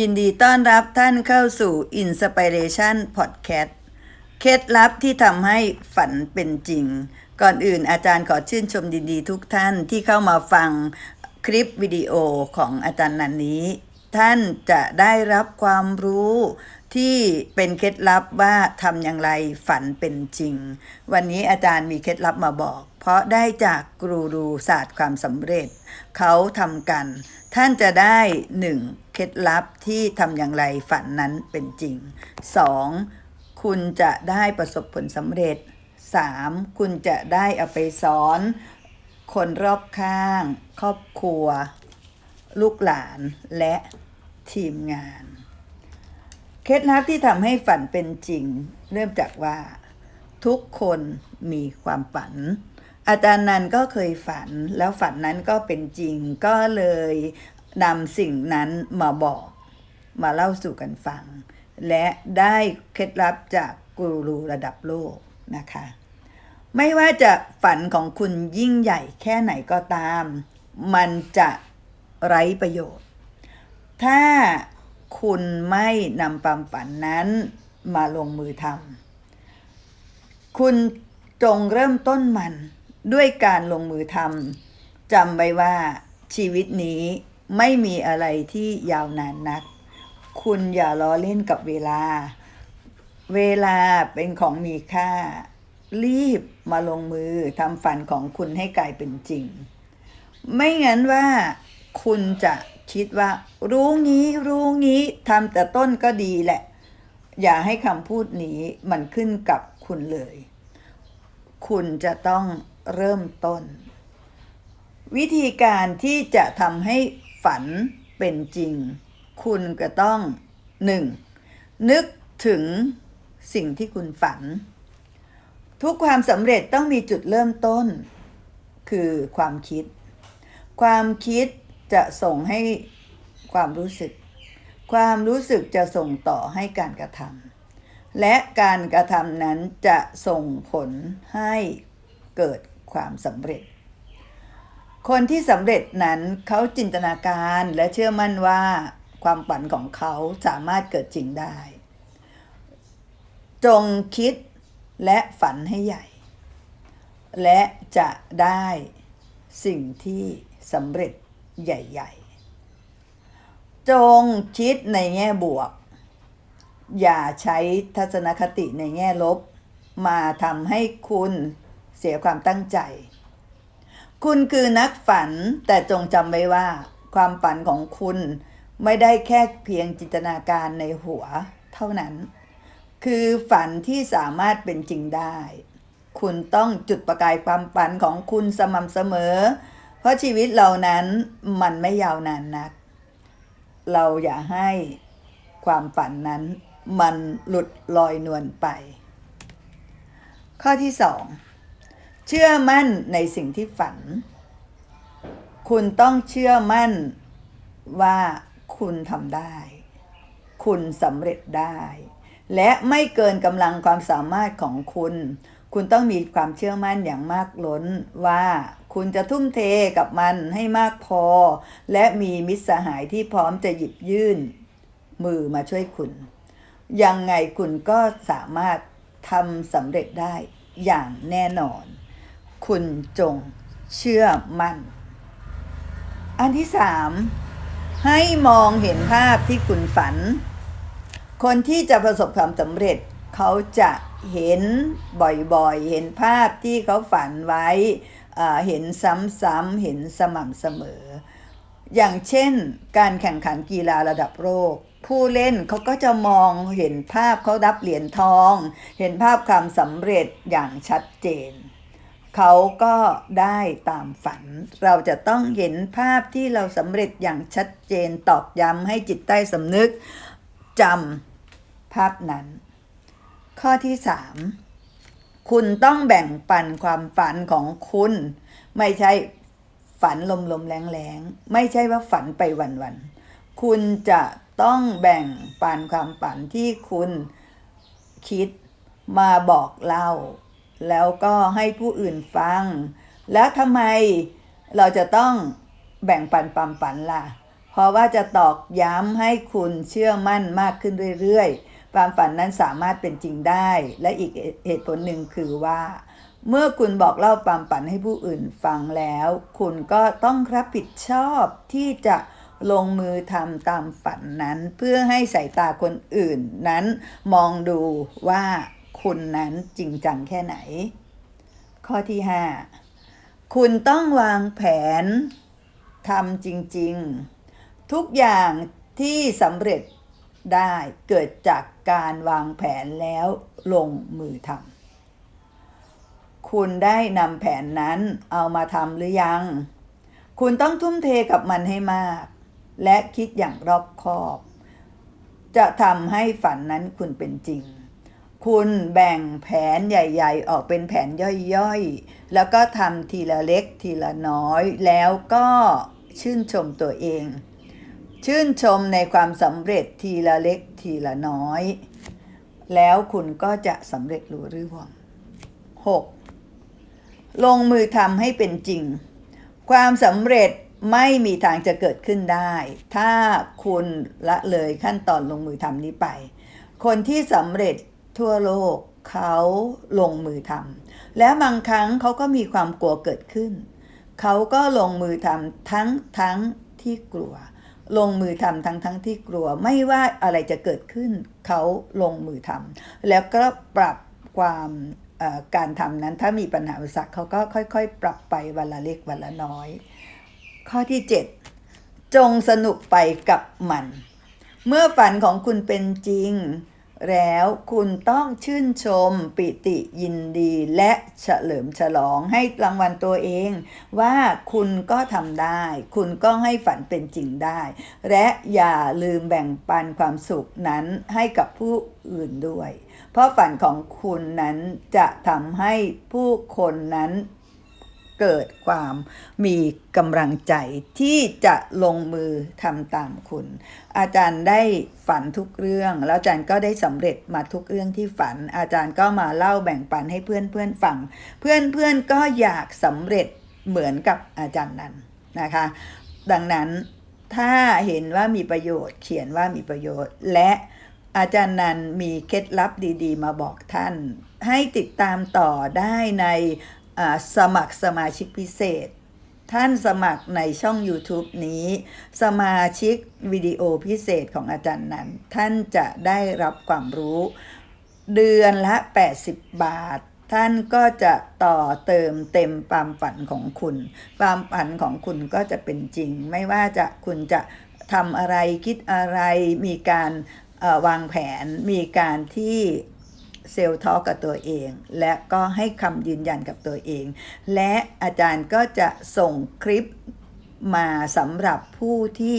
ยินดีต้อนรับท่านเข้าสู่ Inspiration Podcast เคล็ดลับที่ทำให้ฝันเป็นจริง ก่อนอื่นอาจารย์ขอชื่นชมดีดีๆ ทุกท่านที่เข้ามาฟังคลิปวิดีโอของอาจารย์นันนี้ ท่านจะได้รับความรู้ที่เป็นเคล็ดลับว่าทำอย่างไรฝันเป็นจริง วันนี้อาจารย์มีเคล็ดลับมาบอก เพราะได้จากกรูรูศาสตร์ความสำเร็จ เขาทำกัน ท่านจะได้หนึ่ง เคล็ดลับที่ทำอย่างไรฝันนั้นเป็นจริงสองคุณจะได้ประสบผลสำเร็จสามคุณจะได้เอาไปสอน คนรอบข้าง ครอบครัว ลูกหลานและทีมงาน เคล็ดลับที่ทำให้ฝันเป็นจริง เริ่มจากว่า ทุกคนมีความฝัน อาจารย์นันก็เคยฝันแล้วฝันนั้นก็เป็นจริงก็เลย นำสิ่งนั้นมาบอก มาเล่าสู่กันฟัง และได้เคล็ดลับจากกูรูระดับโลกนะคะ ไม่ว่าจะฝันของคุณยิ่งใหญ่แค่ไหนก็ตาม มันจะไร้ประโยชน์ ถ้าคุณไม่นำความฝันนั้นมาลงมือทำคุณจงเริ่มต้นมันด้วยการลงมือทำจำไว้ว่าชีวิตนี้ ไม่มีอะไรที่ยาวนานนัก คุณอย่าล้อเล่นกับเวลา เวลาเป็นของมีค่า รีบมาลงมือทำฝันของคุณให้กลายเป็นจริง ไม่งั้นว่าคุณจะคิดว่า รู้งี้รู้งี้ทำแต่ต้นก็ดีแหละ อย่าให้คำพูดนี้มันขึ้นกับคุณเลย คุณจะต้องเริ่มต้น วิธีการที่จะทำให้ ฝันเป็นจริง คุณก็ต้องหนึ่งนึกถึงสิ่งที่คุณฝัน ทุกความสำเร็จต้องมีจุดเริ่มต้น คือความคิด ความคิดจะส่งให้ความรู้สึก ความรู้สึกจะส่งต่อให้การกระทำและการกระทำนั้นจะส่งผลให้เกิดความสำเร็จ คนที่สำเร็จนั้นเขาจินตนาการและเชื่อมั่นว่าความฝันของเขาสามารถเกิดจริงได้ จงคิดและฝันให้ใหญ่ และจะได้สิ่งที่สำเร็จใหญ่ ๆ จงคิดในแง่บวก อย่าใช้ทัศนคติในแง่ลบ มาทำให้คุณเสียความตั้งใจ คุณคือนักฝันแต่จงจำไว้ว่า ความฝันของคุณไม่ได้แค่เพียงจินตนาการในหัวเท่านั้น คือฝันที่สามารถเป็นจริงได้ คุณต้องจุดประกายความฝันของคุณสม่ำเสมอ เพราะชีวิตเรานั้นมันไม่ยาวนานนัก เราอย่าให้ความฝันนั้นมันหลุดลอยนวลไป ข้อที่สอง เชื่อมั่นในสิ่งที่ฝัน คุณต้องเชื่อมั่นว่าคุณทำได้ คุณสำเร็จได้ และไม่เกินกำลังความสามารถของคุณ คุณต้องมีความเชื่อมั่นอย่างมากล้นว่าคุณจะทุ่มเทกับมันให้มากพอ และมีมิตรสหายที่พร้อมจะหยิบยื่น มือมาช่วยคุณ ยังไงคุณก็สามารถทำสำเร็จได้อย่างแน่นอน คุณจงเชื่อมั่น อันที่สามให้มองเห็นภาพที่คุณฝัน คนที่จะประสบความสำเร็จเขาจะเห็นบ่อยๆ เห็นภาพที่เขาฝันไว้ เห็นซ้ำๆ เห็นสม่ำเสมอ อย่างเช่น การแข่งขันกีฬาระดับโลกผู้เล่นเขาก็จะมองเห็นภาพเขารับเหรียญทอง เห็นภาพความสำเร็จอย่างชัดเจน เขาก็ได้ตามฝัน เราจะต้องเห็นภาพที่เราสำเร็จอย่างชัดเจนตอกย้ำให้จิตใต้สำนึกจำภาพนั้น ข้อที่สามคุณต้องแบ่งปันความฝันของคุณ ไม่ใช่ฝันลมๆแรงๆ ไม่ใช่ว่าฝันไปวันๆ คุณจะต้องแบ่งปันความฝันที่คุณคิดมาบอกเล่า แล้วก็ให้ผู้อื่นฟัง แล้วทำไมเราจะต้องแบ่งปันความฝันล่ะเพเพราะว่าจะตอกย้ำให้คุณเชื่อมั่นมากขึ้นเรื่อยๆ ความฝันนั้นสามารถเป็นจริงได้ และอีกเหตุผลหนึ่งคือว่า เมื่อคุณบอกเล่าความฝันให้ผู้อื่นฟังแล้ว คุณก็ต้องรับผิดชอบที่จะลงมือทำตามฝันนั้นเพื่อให้สายตาคนอื่นนั้นมองดูว่า คุณนั้นจริงจังแค่ไหน ข้อที่ 5 คุณต้องวางแผนทำจริง ๆ ทุกอย่างที่สำเร็จได้เกิดจากการวางแผนแล้วลงมือทำคุณได้นำแผนนั้นเอามาทำหรือยัง คุณต้องทุ่มเทกับมันให้มาก และคิดอย่างรอบคอบ จะทำให้ฝันนั้นคุณเป็นจริง คุณแบ่งแผนใหญ่ๆ ออกเป็นแผนย่อยๆ แล้วก็ทำทีละเล็กทีละน้อย แล้วก็ชื่นชมตัวเอง ชื่นชมในความสำเร็จทีละเล็กทีละน้อย แล้วคุณก็จะสำเร็จรู้เรื่อง 6. ลงมือทำให้เป็นจริง ความสำเร็จไม่มีทางจะเกิดขึ้นได้ ถ้าคุณละเลยขั้นตอนลงมือทำนี้ไป คนที่สำเร็จ ทั่วโลกเขาลงมือทำและบางครั้งเขาก็มีความกลัวเกิดขึ้น เขาก็ลงมือทำทั้งทั้งที่กลัว ลงมือทำทั้งทั้งที่กลัวไม่ว่าอะไรจะเกิดขึ้น เขาลงมือทำแล้วก็ปรับความการทำนั้นถ้ามีปัญหาอุปสรรคเขาก็ค่อยๆ ปรับไปวันละเล็กวันละน้อย ข้อที่ 7 จงสนุกไปกับมัน เมื่อฝันของคุณเป็นจริง แล้วคุณต้องชื่นชมปิติยินดีและเฉลิมฉลองให้รางวัลตัวเอง ว่าคุณก็ทำได้ คุณก็ให้ฝันเป็นจริงได้ และอย่าลืมแบ่งปันความสุขนั้นให้กับผู้อื่นด้วย เพราะฝันของคุณนั้นจะทำให้ผู้คนนั้น เกิดความมีกำลังใจที่จะลงมือทำตามคุณ อาจารย์ได้ฝันทุกเรื่อง แล้วอาจารย์ก็ได้สำเร็จมาทุกเรื่องที่ฝัน อาจารย์ก็มาเล่าแบ่งปันให้เพื่อนเพื่อนฟัง เพื่อนเพื่อนก็อยากสำเร็จเหมือนกับอาจารย์นั้นนะคะ ดังนั้นถ้าเห็นว่ามีประโยชน์เขียนว่ามีประโยชน์และอาจารย์นันมีเคล็ดลับดี ๆ มาบอกท่าน ให้ติดตามต่อได้ใน สมัครสมาชิกพิเศษ ท่านสมัครในช่อง YouTube นี้ สมาชิกวิดีโอพิเศษของอาจารย์นั้น ท่านจะได้รับความรู้ เดือนละ 80 บาท ท่านก็จะต่อเติมเต็มความฝันของคุณ ความฝันของคุณก็จะเป็นจริง ไม่ว่าจะคุณจะทำอะไรคิดอะไรมีการวางแผนมีการที่ เซลล์ทอกกับตัวเอง และก็ให้คำยืนยันกับตัวเอง และอาจารย์ก็จะส่งคลิปมาสำหรับผู้ที่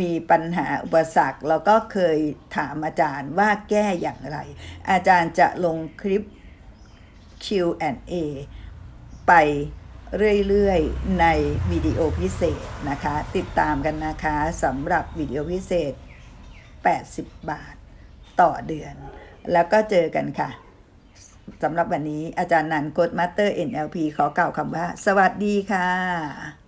มีปัญหาอุปสรรคแล้วก็เคยถามอาจารย์ว่าแก้อย่างไร อาจารย์จะลงคลิป Q&A ไปเรื่อยๆ ในวิดีโอพิเศษนะคะ ติดตามกันนะคะสำหรับวิดีโอพิเศษ 80 บาทต่อเดือน แล้วก็เจอกันค่ะสำหรับวันนี้อาจารย์นันกดมาสเตอร์ NLP ขอกล่าวคำว่า สวัสดีค่ะ